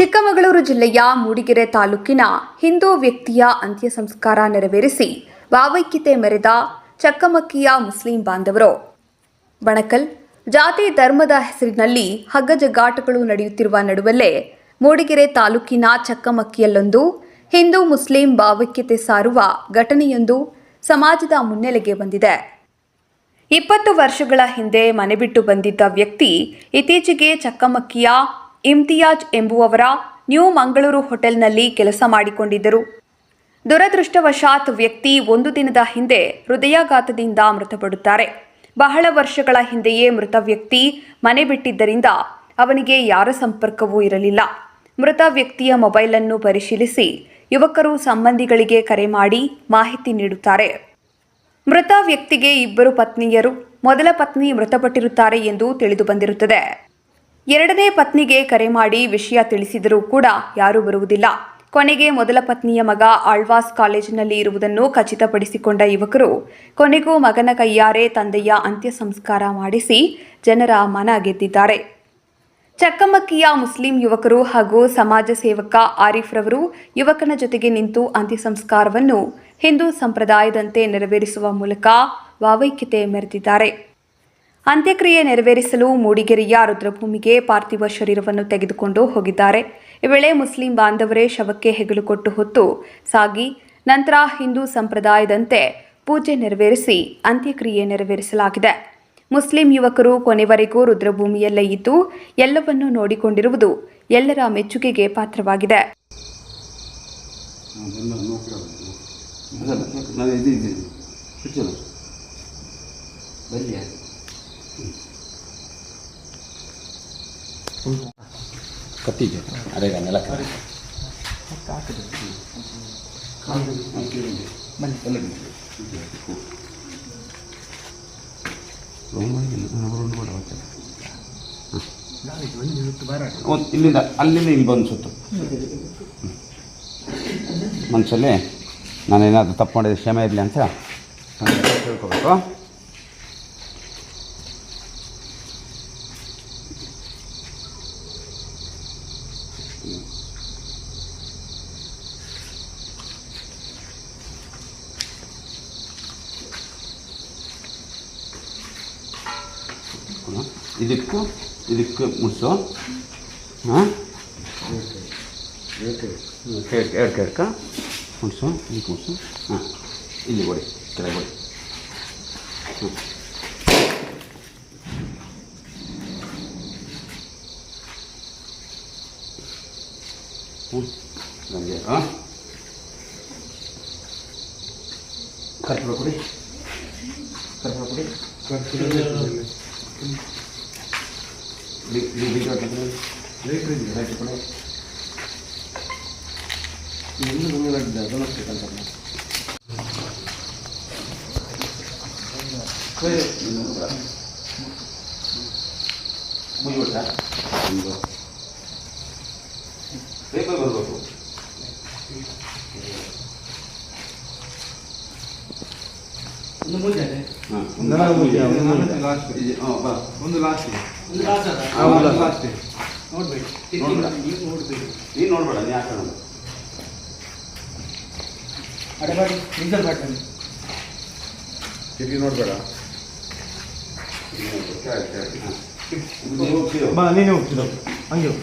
ಚಿಕ್ಕಮಗಳೂರು ಜಿಲ್ಲೆಯ ಮೂಡಿಗೆರೆ ತಾಲೂಕಿನ ಹಿಂದೂ ವ್ಯಕ್ತಿಯ ಅಂತ್ಯ ಸಂಸ್ಕಾರ ನೆರವೇರಿಸಿ ಭಾವೈಕ್ಯತೆ ಮೆರೆದ ಚಕ್ಕಮಕ್ಕಿಯ ಮುಸ್ಲಿಂ ಬಾಂಧವರು. ಬಣಕಲ್ ಜಾತಿ ಧರ್ಮದ ಹೆಸರಿನಲ್ಲಿ ಹಗ್ಗಜಗ್ಗಾಟಗಳು ನಡೆಯುತ್ತಿರುವ ನಡುವಲ್ಲೇ ಮೂಡಿಗೆರೆ ತಾಲೂಕಿನ ಚಕ್ಕಮಕ್ಕಿಯಲ್ಲೊಂದು ಹಿಂದೂ ಮುಸ್ಲಿಂ ಭಾವೈಕ್ಯತೆ ಸಾರುವ ಘಟನೆಯೊಂದು ಸಮಾಜದ ಮುನ್ನೆಲೆಗೆ ಬಂದಿದೆ. ಇಪ್ಪತ್ತು ವರ್ಷಗಳ ಹಿಂದೆ ಮನೆ ಬಿಟ್ಟು ಬಂದಿದ್ದ ವ್ಯಕ್ತಿ ಇತ್ತೀಚೆಗೆ ಚಕ್ಕಮಕ್ಕಿಯ ಇಮ್ತಿಯಾಜ್ ಎಂಬುವವರ ನ್ಯೂ ಮಂಗಳೂರು ಹೋಟೆಲ್ನಲ್ಲಿ ಕೆಲಸ ಮಾಡಿಕೊಂಡಿದ್ದರು. ದುರದೃಷ್ಟವಶಾತ್ ವ್ಯಕ್ತಿ ಒಂದು ದಿನದ ಹಿಂದೆ ಹೃದಯಾಘಾತದಿಂದ ಮೃತಪಡುತ್ತಾರೆ. ಬಹಳ ವರ್ಷಗಳ ಹಿಂದೆಯೇ ಮೃತ ವ್ಯಕ್ತಿ ಮನೆ ಬಿಟ್ಟಿದ್ದರಿಂದ ಅವನಿಗೆ ಯಾರ ಸಂಪರ್ಕವೂ ಇರಲಿಲ್ಲ. ಮೃತ ವ್ಯಕ್ತಿಯ ಮೊಬೈಲ್ ಅನ್ನು ಪರಿಶೀಲಿಸಿ ಯುವಕರು ಸಂಬಂಧಿಗಳಿಗೆ ಕರೆ ಮಾಡಿ ಮಾಹಿತಿ ನೀಡುತ್ತಾರೆ. ಮೃತ ವ್ಯಕ್ತಿಗೆ ಇಬ್ಬರು ಪತ್ನಿಯರು. ಮೊದಲ ಪತ್ನಿ ಮೃತಪಟ್ಟಿರುತ್ತಾರೆ ಎಂದು ತಿಳಿದು ಬಂದಿರುತ್ತದೆ. ಎರಡನೇ ಪತ್ನಿಗೆ ಕರೆ ಮಾಡಿ ವಿಷಯ ತಿಳಿಸಿದರೂ ಕೂಡ ಯಾರೂ ಬರುವುದಿಲ್ಲ. ಕೊನೆಗೆ ಮೊದಲ ಪತ್ನಿಯ ಮಗ ಆಳ್ವಾಸ್ ಕಾಲೇಜಿನಲ್ಲಿ ಇರುವುದನ್ನು ಖಚಿತಪಡಿಸಿಕೊಂಡ ಯುವಕರು, ಕೊನೆಗೂ ಮಗನ ಕೈಯಾರೆ ತಂದೆಯ ಅಂತ್ಯ ಸಂಸ್ಕಾರ ಮಾಡಿಸಿ ಜನರ ಮನ ಗೆದ್ದಿದ್ದಾರೆ. ಚಕ್ಕಮಕ್ಕಿಯ ಮುಸ್ಲಿಂ ಯುವಕರು ಹಾಗೂ ಸಮಾಜ ಸೇವಕ ಆರಿಫ್ ರವರು ಯುವಕನ ಜೊತೆಗೆ ನಿಂತು ಅಂತ್ಯ ಸಂಸ್ಕಾರವನ್ನು ಹಿಂದೂ ಸಂಪ್ರದಾಯದಂತೆ ನೆರವೇರಿಸುವ ಮೂಲಕ ವಾವೈಕ್ಯತೆ ಮೆರೆದಿದ್ದಾರೆ. ಅಂತ್ಯಕ್ರಿಯೆ ನೆರವೇರಿಸಲು ಮೂಡಿಗೆರೆಯ ರುದ್ರಭೂಮಿಗೆ ಪಾರ್ಥಿವ ಶರೀರವನ್ನು ತೆಗೆದುಕೊಂಡು ಹೋಗಿದ್ದಾರೆ. ಈ ವೇಳೆ ಮುಸ್ಲಿಂ ಬಾಂಧವರೇ ಶವಕ್ಕೆ ಹೆಗಲು ಕೊಟ್ಟು ಹೊತ್ತು ಸಾಗಿ, ನಂತರ ಹಿಂದೂ ಸಂಪ್ರದಾಯದಂತೆ ಪೂಜೆ ನೆರವೇರಿಸಿ ಅಂತ್ಯಕ್ರಿಯೆ ನೆರವೇರಿಸಲಾಗಿದೆ. ಮುಸ್ಲಿಂ ಯುವಕರು ಕೊನೆವರೆಗೂ ರುದ್ರಭೂಮಿಯಲ್ಲೇ ಇದ್ದು, ಎಲ್ಲವನ್ನೂ ನೋಡಿಕೊಂಡಿರುವುದು ಎಲ್ಲರ ಮೆಚ್ಚುಗೆಗೆ ಪಾತ್ರವಾಗಿದೆ. ಕತ್ತಿದ್ದು ಅದೇ ಇಲ್ಲಿಂದ, ಅಲ್ಲಿಂದ ಇಲ್ಲಿ ಬಂದು ಸುತ್ತು. ಮನಸ್ಸಲ್ಲಿ ನಾನೇನಾದರೂ ತಪ್ಪು ಮಾಡಿದ ಕ್ಷಮೆ ಇರಲಿ ಅಂತ. ತಿಳ್ಕೊಬೇಕು ಇದಕ್ಕೂ ಇದಕ್ಕೂ ಮುಡ್ಸು ಹಾಂ ಎರಡು ಕೆಡ್ಕ ಮುಡ್ಸು ಇದಕ್ಕೆ ಮುಡ್ಸು ಹಾಂ ಇಲ್ಲಿ ಕೊಡಿ ಕೆಳಗೆ ಕೊಡಿ ಹಾಂ ಹ್ಞೂ ನನಗೆ ಹಾಂ ಕರ್ಪೂರ ಕೊಡಿ ಕರ್ಪೂರ ಕೊಡಿ ಲಿ- ಲಿ- ಬೀಜ ಹಾಕಿದ್ರೆ ಲೈಟ್ ಕೊಡಿ ಮುಗಿಬಿಟ್ಟ ಒಂದು ಪೇಪರ್ ಬರಬೇಕು. ಒಂದು ಲಾಸ್ಟ್ ಹಾ, ಒಂದು last. ಲಾಸ್ಟ್ ನೋಡ್ಬೇಡ. ನೀನು ನೋಡ್ಬೇಡ ನೀ ಹಾಕೋಣ ತಿರುಗಿ ನೋಡ್ಬೇಡ. ಹಾಂ. ಬಾ ನೀನೇ ಹೋಗ್ತಿದ್ದ ಹಂಗೆ ಹೋಗು.